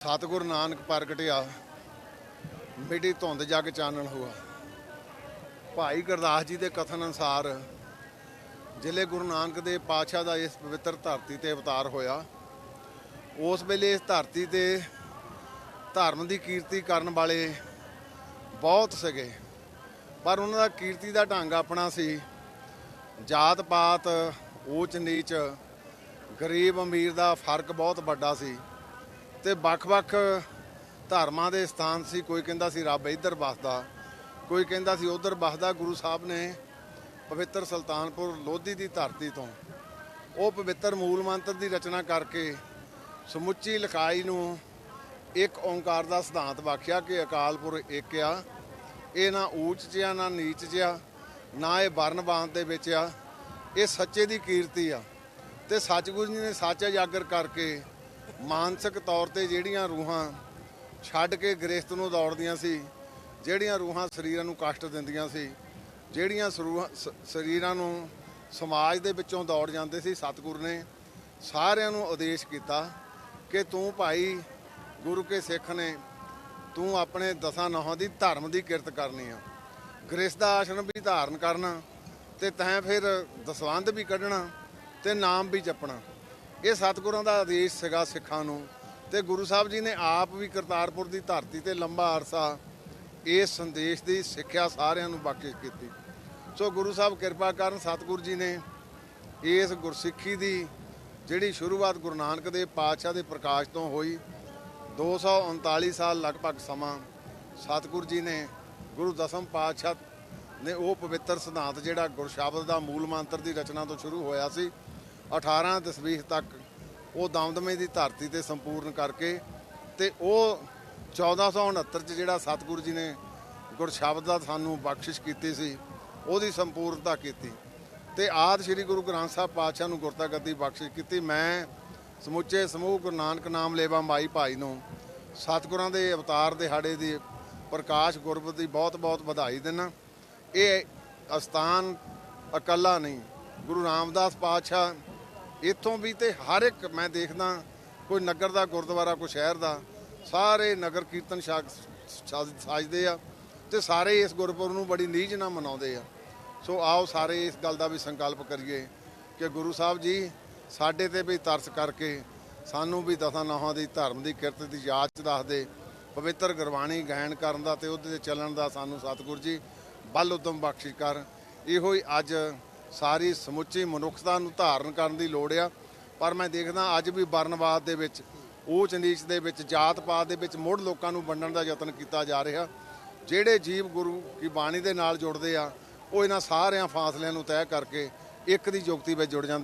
ਸਤਿਗੁਰ ਨਾਨਕ ਪ੍ਰਗਟਿਆ, ਮਿੱਟੀ ਧੁੰਦ ਜਗ ਚਾਨਣ ਹੋਆ। ਭਾਈ ਗੁਰਦਾਸ ਜੀ ਦੇ ਕਥਨ ਅਨੁਸਾਰ ਜ਼ਿਲ੍ਹੇ ਗੁਰੂ ਨਾਨਕ ਦੇ ਪਾਤਸ਼ਾਹ ਦਾ ਇਸ ਪਵਿੱਤਰ ਧਰਤੀ ਤੇ ਅਵਤਾਰ ਹੋਇਆ। ਉਸ ਵੇਲੇ ਇਸ ਧਰਤੀ ਤੇ ਧਰਮ ਦੀ ਕੀਰਤੀ ਕਰਨ ਵਾਲੇ ਬਹੁਤ ਸੀਗੇ। ਪਰ ਉਹਨਾਂ ਦਾ ਕੀਰਤੀ ਦਾ ਢੰਗ ਆਪਣਾ ਸੀ ਜਾਤ ਪਾਤ ਊਚ ਨੀਚ ਗਰੀਬ ਅਮੀਰ ਦਾ ਫ਼ਰਕ ਬਹੁਤ ਵੱਡਾ ਸੀ। ਤੇ ਵੱਖ-ਵੱਖ ਧਰਮਾਂ ਦੇ ਸਥਾਨ ਸੀ। ਕੋਈ ਕਹਿੰਦਾ ਸੀ ਰੱਬ ਇੱਧਰ ਵਸਦਾ, ਕੋਈ ਕਹਿੰਦਾ ਸੀ ਉੱਧਰ ਵਸਦਾ। ਗੁਰੂ ਸਾਹਿਬ ਨੇ ਪਵਿੱਤਰ ਸੁਲਤਾਨਪੁਰ ਲੋਧੀ ਦੀ ਧਰਤੀ ਤੋਂ ਉਹ ਪਵਿੱਤਰ ਮੂਲ ਮੰਤਰ ਦੀ ਰਚਨਾ ਕਰਕੇ ਸਮੁੱਚੀ ਲਿਖਾਈ ਨੂੰ ਇੱਕ ਓੰਕਾਰ ਦਾ ਸਿਧਾਂਤ ਵਾਖਿਆ ਕਿ ਅਕਾਲ ਅਕਾਲਪੁਰ ਇੱਕ ਆ। ਇਹ ਨਾ ਊਚ ਜਿਆ ਨਾ ਨੀਚ ਜਿਆ ਨਾ ਇਹ ਵਰਨਬਾਨ ਦੇ ਵਿੱਚ ਆ। ਇਹ ਸੱਚੇ ਦੀ ਕੀਰਤੀ ਆ। ਤੇ ਸੱਚਗੁਰੂ ਜੀ ਨੇ ਸੱਚ ਉਜਾਗਰ ਕਰਕੇ ਮਾਨਸਿਕ ਤੌਰ ਤੇ ਜਿਹੜੀਆਂ ਰੂਹਾਂ ਛੱਡ ਕੇ ਗ੍ਰਸਤ ਨੂੰ ਦੌੜਦੀਆਂ ਸੀ, ਜਿਹੜੀਆਂ ਰੂਹਾਂ ਸਰੀਰਾਂ ਨੂੰ ਕਸ਼ਟ ਦਿੰਦੀਆਂ ਸੀ, ਜਿਹੜੀਆਂ ਸਰੂਹਾਂ- ਸਰੀਰਾਂ ਨੂੰ ਸਮਾਜ ਦੇ ਵਿੱਚੋਂ ਦੌੜ ਜਾਂਦੇ ਸੀ, ਸਤਿਗੁਰ ਨੇ ਸਾਰਿਆਂ ਨੂੰ ਆਦੇਸ਼ ਕੀਤਾ ਕਿ ਤੂੰ ਭਾਈ ਗੁਰੂ ਕੇ ਸਿੱਖ ਨੇ ਤੂੰ ਆਪਣੇ ਦਸਾਂ ਨਹਾਂ ਦੀ ਧਰਮ ਦੀ ਕਿਰਤ ਕਰਨੀ ਆ। ਗ੍ਰਸਤ ਦਾ ਆਸ਼ਰਮ ਵੀ ਧਾਰਨ ਕਰਨਾ ਤੇ ਤੈਂ ਫਿਰ ਦਸਵੰਧ ਵੀ ਕੱਢਣਾ ਤੇ ਨਾਮ ਵੀ ਜਪਣਾ। ਇਹ ਸਤਿਗੁਰਾਂ ਦਾ ਆਦੇਸ਼ ਸੀਗਾ ਸਿੱਖਾਂ ਨੂੰ ਤੇ ਗੁਰੂ ਸਾਹਿਬ ਜੀ ਨੇ ਆਪ ਵੀ ਕਰਤਾਰਪੁਰ ਦੀ ਧਰਤੀ ਤੇ ਲੰਬਾ ਅਰਸਾ ਇਸ ਸੰਦੇਸ਼ ਦੀ ਸਿੱਖਿਆ ਸਾਰਿਆਂ ਨੂੰ ਬਖਸ਼ਿਸ਼ ਕੀਤੀ। ਸੋ ਗੁਰੂ ਸਾਹਿਬ ਕਿਰਪਾ ਕਰਨ ਸਤਿਗੁਰੂ ਜੀ ਨੇ ਇਸ ਗੁਰਸਿੱਖੀ ਦੀ ਜਿਹੜੀ ਸ਼ੁਰੂਆਤ ਗੁਰੂ ਨਾਨਕ ਦੇਵ ਪਾਤਸ਼ਾਹ ਦੇ ਪ੍ਰਕਾਸ਼ ਤੋਂ ਹੋਈ 239 ਸਾਲ ਲਗਭਗ ਸਮਾਂ ਸਤਿਗੁਰੂ ਜੀ ਨੇ ਗੁਰੂ ਦਸਮ ਪਾਤਸ਼ਾਹ ਨੇ ਉਹ ਪਵਿੱਤਰ ਸਿਧਾਂਤ ਜਿਹੜਾ ਗੁਰਸ਼ਬਦ ਦਾ ਮੂਲ ਮੰਤਰ ਦੀ ਰਚਨਾ ਤੋਂ ਸ਼ੁਰੂ ਹੋਇਆ ਸੀ 18 ਤਸਬੀਹ ਤੱਕ ਉਹ ਦਮਦਮੇ ਦੀ ਧਰਤੀ ਤੇ ਸੰਪੂਰਨ ਕਰਕੇ ਤੇ ਉਹ 1469 ਚ ਜਿਹੜਾ ਸਤਿਗੁਰੂ ਜੀ ਨੇ ਗੁਰਸ਼ਬਦ ਦਾ ਸਾਨੂੰ ਬਖਸ਼ਿਸ਼ ਕੀਤੀ ਸੀ, ਉਹਦੀ ਸੰਪੂਰਨਤਾ ਕੀਤੀ। ਤੇ ਆਦ ਸ੍ਰੀ ਗੁਰੂ ਗ੍ਰੰਥ ਸਾਹਿਬ ਪਾਤਸ਼ਾਹ ਨੂੰ ਗੁਰਤਾ ਗੱਦੀ ਬਖਸ਼ਿਸ਼ ਕੀਤੀ। ਮੈਂ ਸਮੁੱਚੇ ਸਮੂਹ ਗੁਰੂ ਨਾਨਕ ਨਾਮ ਲੇਵਾ ਮਾਈ ਭਾਈ ਨੂੰ ਸਤਿਗੁਰਾਂ ਦੇ ਅਵਤਾਰ ਦਿਹਾੜੇ ਦੀ ਪ੍ਰਕਾਸ਼ ਗੁਰਬ ਦੀ ਬਹੁਤ-ਬਹੁਤ ਵਧਾਈ ਦਿੰਦਾ ਇਹ ਅਸਥਾਨ ਇਕੱਲਾ ਨਹੀਂ, ਗੁਰੂ ਰਾਮਦਾਸ ਪਾਤਸ਼ਾਹ ਇੱਥੋਂ ਵੀ ਤੇ ਹਰ ਇੱਕ ਮੈਂ ਦੇਖਦਾ, ਕੋਈ ਨਗਰ ਦਾ, ਗੁਰਦੁਆਰਾ, ਕੋਈ ਸ਼ਹਿਰ ਦਾ, ਸਾਰੇ ਨਗਰ ਕੀਰਤਨ ਸ਼ਾਗ ਸਾਜਦੇ ਆ ਤੇ ਸਾਰੇ ਇਸ ਗੁਰਪੁਰਬ ਨੂੰ ਬੜੀ ਨੀਝ ਨਾਲ ਮਨਾਉਂਦੇ ਆ। ਸੋ ਆਓ ਸਾਰੇ ਇਸ ਗੱਲ ਦਾ ਵੀ ਸੰਕਲਪ ਕਰੀਏ ਕਿ ਗੁਰੂ ਸਾਹਿਬ ਜੀ ਸਾਡੇ ਤੇ ਵੀ ਤਰਸ ਕਰਕੇ ਸਾਨੂੰ ਵੀ ਦਸਾਂ ਨੌਹਾਂ ਦੀ ਧਰਮ ਦੀ ਕਿਰਤ ਦੀ ਯਾਦ ਚ ਦੱਸਦੇ, ਪਵਿੱਤਰ ਗੁਰਬਾਣੀ ਗਾਇਨ ਕਰਨ ਦਾ ਤੇ ਉਹਦੇ ਤੇ ਚੱਲਣ ਦਾ ਸਾਨੂੰ ਸਤਿਗੁਰ ਜੀ ਬਲ ਉਦਮ ਬਖਸ਼ਿਸ਼ ਕਰ। ਇਹੋ ਹੀ ਅੱਜ ਸਾਰੀ ਸਮੁੱਚੀ ਮਨੁੱਖਤਾ ਨੂੰ ਧਾਰਨ ਕਰਨ ਦੀ ਲੋੜ ਆ। ਪਰ ਮੈਂ ਦੇਖਦਾ ਅੱਜ ਵੀ ਵਰਨਵਾਦ ਦੇ ਵਿੱਚ, ਊਚ ਨੀਚ ਦੇ ਵਿੱਚ, ਜਾਤ ਪਾਤ ਦੇ ਵਿੱਚ ਮੁੜ ਲੋਕਾਂ ਨੂੰ ਵੰਡਣ ਦਾ ਯਤਨ ਕੀਤਾ ਜਾ ਰਿਹਾ। ਜਿਹੜੇ ਜੀਵ ਗੁਰੂ ਕੀ ਬਾਣੀ ਦੇ ਨਾਲ ਜੁੜਦੇ ਆ, ਉਹ ਇਹਨਾਂ ਸਾਰਿਆਂ ਫਾਸਲਿਆਂ ਨੂੰ ਤੈਅ ਕਰਕੇ ਇੱਕ ਦੀ ਜੁਗਤੀ ਵਿੱਚ ਜੁੜ ਜਾਂਦੇ